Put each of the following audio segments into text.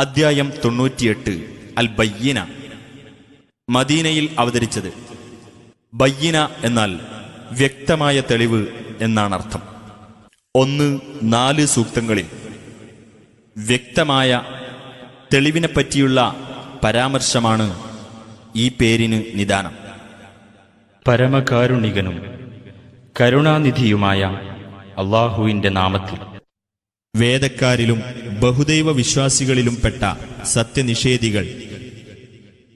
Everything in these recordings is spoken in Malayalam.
അദ്ധ്യായം തൊണ്ണൂറ്റിയെട്ട് അൽ ബയ്യന മദീനയിൽ അവതരിച്ചത്. ബയ്യന എന്നാൽ വ്യക്തമായ തെളിവ് എന്നാണ് അർത്ഥം ഒന്ന് നാല് സൂക്തങ്ങളിൽ വ്യക്തമായ തെളിവിനെ പറ്റിയുള്ള പരാമർശമാണ് ഈ പേരിന് നിദാനം. പരമകാരുണികനും കരുണാനിധിയുമായ അള്ളാഹുവിന്റെ നാമത്തിൽ വേദക്കാരിലും ബഹുദൈവ വിശ്വാസികളിലും പെട്ട സത്യനിഷേധികൾ.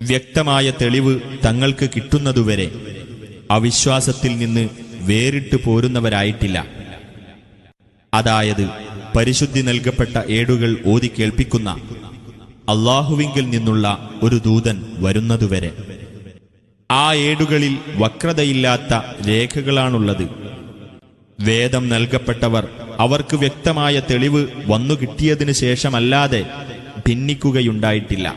വ്യക്തമായ തെളിവ് തങ്ങൾക്ക് കിട്ടുന്നതുവരെ അവിശ്വാസത്തിൽ നിന്ന് വേറിട്ട് പോരുന്നവരായിട്ടില്ല. അതായത് പരിശുദ്ധി നൽകപ്പെട്ട ഏടുകൾ ഓതി കേൾപ്പിക്കുന്ന അള്ളാഹുവിങ്കിൽ നിന്നുള്ള ഒരു ദൂതൻ വരുന്നതുവരെ. ആ ഏടുകളിൽ വക്രതയില്ലാത്ത രേഖകളാണുള്ളത്. വേദം നൽകപ്പെട്ടവർ അവർക്ക് വ്യക്തമായ തെളിവ് വന്നു കിട്ടിയതിനു ശേഷമല്ലാതെ ഭിന്നിക്കുകയുണ്ടായിട്ടില്ല.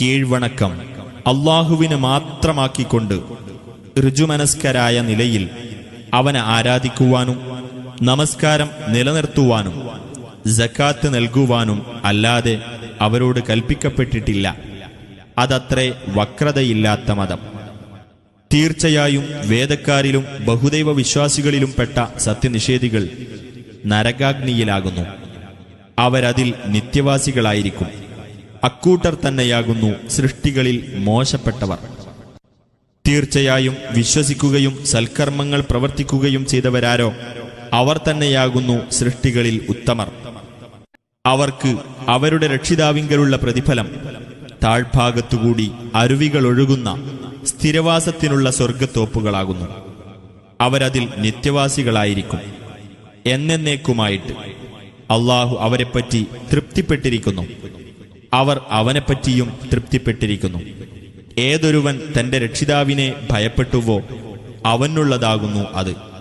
കീഴ്വണക്കം അള്ളാഹുവിന് മാത്രമാക്കിക്കൊണ്ട് ഋജുമനസ്കരായ നിലയിൽ അവനെ ആരാധിക്കുവാനും നമസ്കാരം നിലനിർത്തുവാനും ജക്കാത്ത് നൽകുവാനും അല്ലാതെ അവരോട് കൽപ്പിക്കപ്പെട്ടിട്ടില്ല. അതത്രേ വക്രതയില്ലാത്ത മതം. തീർച്ചയായും വേദക്കാരിലും ബഹുദൈവ വിശ്വാസികളിലും പെട്ട സത്യനിഷേധികൾ നരകാഗ്നിയിലാകുന്നു. അവരതിൽ നിത്യവാസികളായിരിക്കും. അക്കൂട്ടർ തന്നെയാകുന്നു സൃഷ്ടികളിൽ മോശപ്പെട്ടവർ. തീർച്ചയായും വിശ്വസിക്കുകയും സൽക്കർമ്മങ്ങൾ പ്രവർത്തിക്കുകയും ചെയ്തവരാരോ? അവർ തന്നെയാകുന്നു സൃഷ്ടികളിൽ ഉത്തമർ. അവർക്ക് അവരുടെ രക്ഷിതാവിങ്കലുള്ള പ്രതിഫലം. താഴ്ഭാഗത്തുകൂടി അരുവികൾ ഒഴുകുന്ന സ്ഥിരവാസത്തിനുള്ള സ്വർഗത്തോപ്പുകളാകുന്നു അവരതിൽ നിത്യവാസികളായിരിക്കും. എന്നേക്കുമായിട്ട് അള്ളാഹു അവരെപ്പറ്റി തൃപ്തിപ്പെട്ടിരിക്കുന്നു. അവർ അവനെപ്പറ്റിയും തൃപ്തിപ്പെട്ടിരിക്കുന്നു. ഏതൊരുവൻ തന്റെ രക്ഷിതാവിനെ ഭയപ്പെട്ടുവോ അവനുള്ളതാകുന്നു അത്.